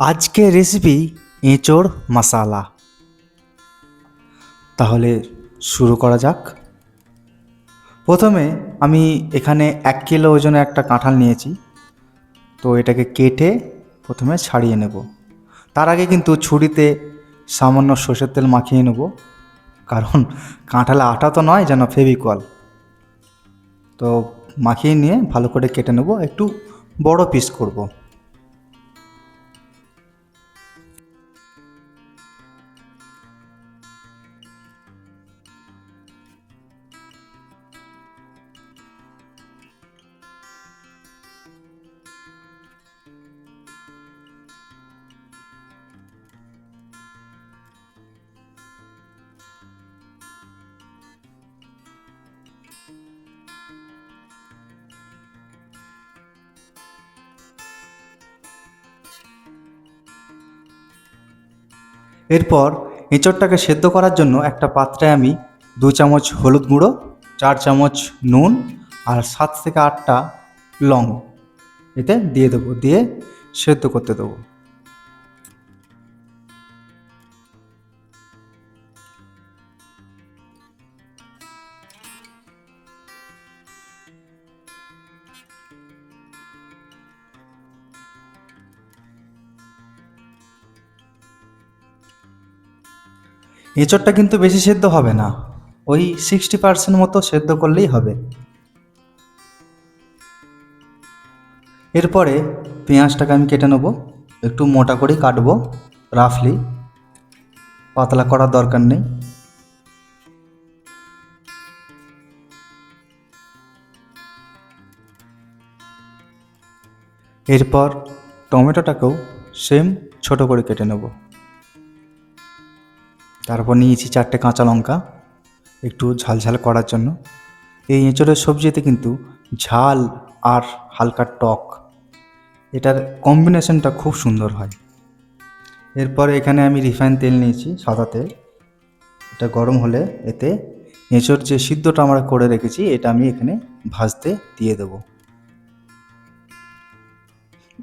আজকে রেসিপি এঁচোড় মশালা। তাহলে শুরু করা যাক। প্রথমে আমি এখানে এক কিলো ওজনে একটা কাঁঠাল নিয়েছি। তো এটাকে কেটে প্রথমে ছাড়িয়ে নেব। তার আগে কিন্তু ছুরিতে সামান্য সর্ষের তেল মাখিয়ে নেব। কারণ কাঁঠালে আটা তো নয়, যেন ফেভিকল। তো মাখিয়ে নিয়ে ভালো করে কেটে নেব। একটু বড় পিস করব। এরপর এঁচড়টাকে সেদ্ধ করার জন্য একটা পাত্রে আমি দু চামচ হলুদ গুঁড়ো, চার চামচ নুন আর সাত থেকে আটটা লং এতে দিয়ে দেবো, দিয়ে সেদ্ধ করতে দেবো। এঁচড়টা কিন্তু বেশি সেদ্ধ হবে না। ওই সিক্সটি পার্সেন্ট মতো সেদ্ধ করলেই হবে। এরপরে পেঁয়াজটাকে আমি কেটে নেব। একটু মোটা করেই কাটবো, রাফলি। পাতলা করার দরকার নেই। এরপর টমেটোটাকেও সেম ছোট করে কেটে নেব। তারপর নিয়েছি চারটে কাঁচা লঙ্কা, একটু ঝালঝাল করার জন্য। এই এঁচড়ের সবজিতে কিন্তু ঝাল আর হালকা টক, এটার কম্বিনেশনটা খুব সুন্দর হয়। এরপর এখানে আমি রিফাইন তেল নিয়েছি, সাদা তেল। এটা গরম হলে এতে এঁচড় যে সিদ্ধটা আমরা করে রেখেছি, এটা আমি এখানে ভাজতে দিয়ে দেবো।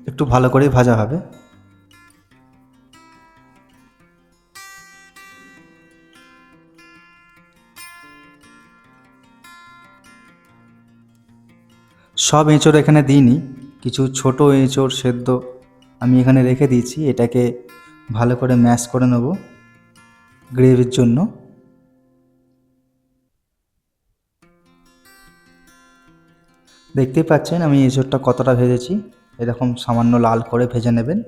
একটু ভালো করেই ভাজা হবে। সব এঁচড় এখানে দিইনি, কিছু ছোট এঁচড় সেদ্ধ আমি এখানে রেখে দিয়েছি, এটাকে ভালো করে ম্যাশ করে নেব গ্রেভির জন্য। দেখতেই পাচ্ছেন আমি এঁচড়টা কতটা ভেজেছি, এরকম সামান্য লাল করে ভেজে নেবেন।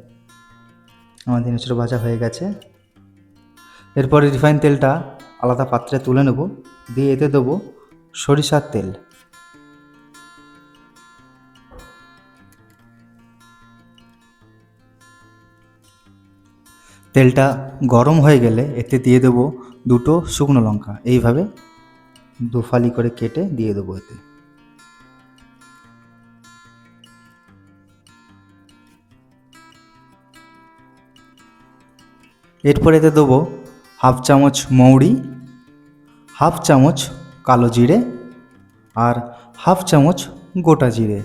আমাদের এঁচড় ভাজা হয়ে গেছে। এরপরে রিফাইন তেলটা আলাদা পাত্রে তুলে নেব, দিয়ে এতে দেবো সরিষার তেল। তেলটা গরম হয়ে গেলে এতে দিয়ে দেবো দুটো শুকনো লঙ্কা। এইভাবে দুফালি করে কেটে দিয়ে দেবো এতে। এরপর এতে দেবো হাফ চামচ মৌরি, হাফ চামচ কালো জিরে আর হাফ চামচ গোটা জিরে।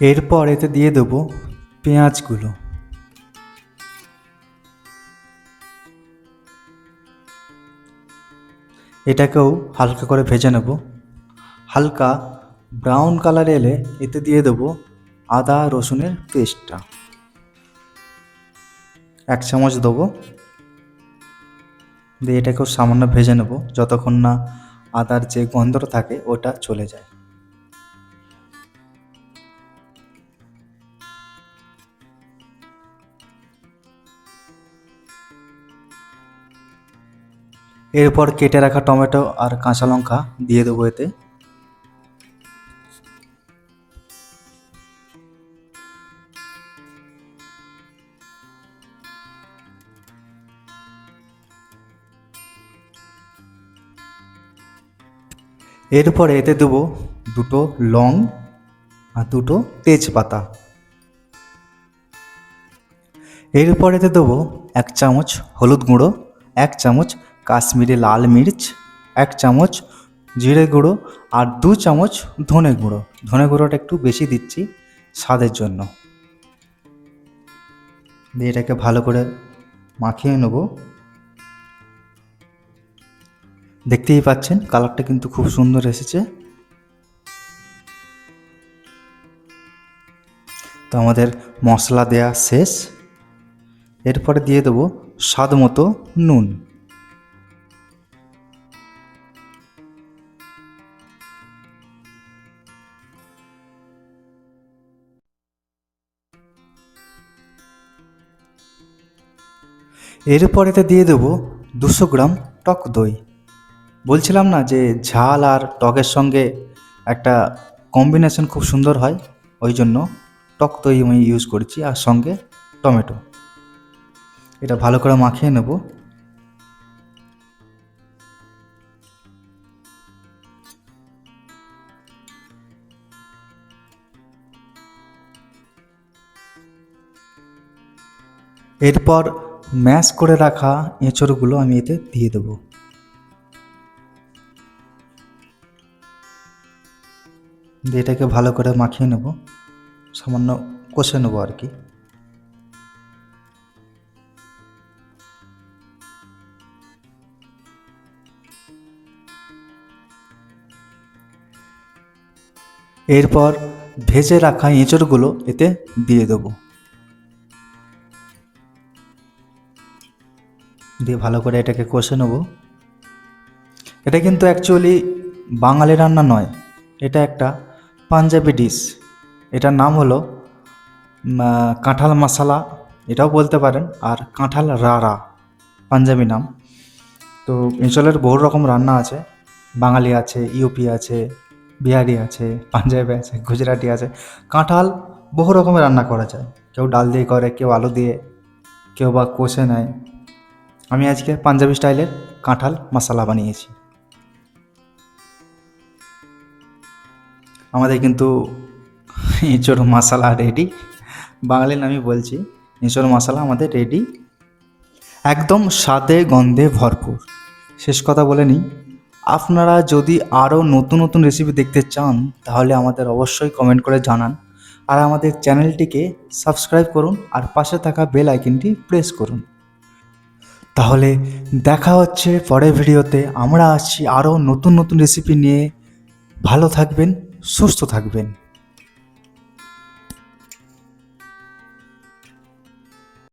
এরপর এতে দিয়ে দেবো পেঁয়াজগুলো। এটাকেও হালকা করে ভেজে নেব। হালকা ব্রাউন কালার এলে এতে দিয়ে দেবো আদা রসুনের পেস্টটা। এক চামচ দেবো। দিয়ে এটাকেও সামান্য ভেজে নেব, যতক্ষণ না আদার যে গন্ধটা থাকে ওটা চলে যায়। এরপর কেটে রাখা টমেটো আর কাঁচা লঙ্কা দিয়ে দেবো এতে। এরপরে এতে দেবো দুটো লং আর দুটো তেজপাতা। এরপর এতে দেবো এক চামচ হলুদ গুঁড়ো, এক চামচ কাশ্মীরি লাল মির্চ, এক চামচ জিরে গুঁড়ো আর দু চামচ ধনে গুঁড়ো। ধনে গুঁড়োটা একটু বেশি দিচ্ছি স্বাদের জন্য। দিয়ে এটাকে ভালো করে মাখিয়ে নেব। দেখতেই পাচ্ছেন, কালারটা কিন্তু খুব সুন্দর এসেছে। তো আমাদের মশলা দেয়া শেষ। এরপরে দিয়ে দেবো স্বাদ মতো নুন। এরপরেতে দিয়ে দেবো দুশো গ্রাম টক দই। বলছিলাম না যে ঝাল আর টকের সঙ্গে একটা কম্বিনেশন খুব সুন্দর হয়, ওই জন্য টক দই আমি ইউজ করছি আর সঙ্গে টমেটো। এটা ভালো করে মাখিয়ে নেব। এরপর ম্যাশ করে রাখা এঁচড়গুলো আমি এতে দিয়ে দেবো। দিয়ে এটাকে ভালো করে মাখিয়ে নেব। সামান্য কষে নেব আর কি। এরপর ভেজে রাখা এঁচড়গুলো এতে দিয়ে দেবো। দিয়ে ভালো করে এটাকে কষে নেব। এটা কিন্তু অ্যাকচুয়ালি বাঙালি রান্না নয়, এটা একটা পাঞ্জাবি ডিশ এটার নাম হলো কাঁঠাল মশালা এটাও বলতে পারেন, আর কাঁঠাল রাড়া, পাঞ্জাবি নাম। তো এঁচলের বহু রকম রান্না আছে, বাঙালি আছে, ইউপি আছে, বিহারি আছে, পাঞ্জাবি আছে, গুজরাটি আছে। কাঁঠাল বহু রকমের রান্না করা যায়। কেউ ডাল দিয়ে করে, কেউ আলু দিয়ে, কেউ বা কষে নেয়। আমি আজকে পাঞ্জাবি স্টাইলের কাঁঠাল মশলা বানিয়েছি। আমাদের কিন্তু এঁচড় মশলা রেডি বাঙালির নামই বলছি এঁচড় মশলা আমাদের রেডি একদম স্বাদে গন্ধে ভরপুর। শেষ কথা বলে নিই, আপনারা যদি আরও নতুন নতুন রেসিপি দেখতে চান, তাহলে আমাদের অবশ্যই কমেন্ট করে জানান। আর আমাদের চ্যানেলটিকে সাবস্ক্রাইব করুন আর পাশে থাকা বেল আইকনটি প্রেস করুন। তাহলে দেখা হচ্ছে পরের ভিডিওতে। আমরা আসছি আরও নতুন নতুন রেসিপি নিয়ে। ভালো থাকবেন, সুস্থ থাকবেন।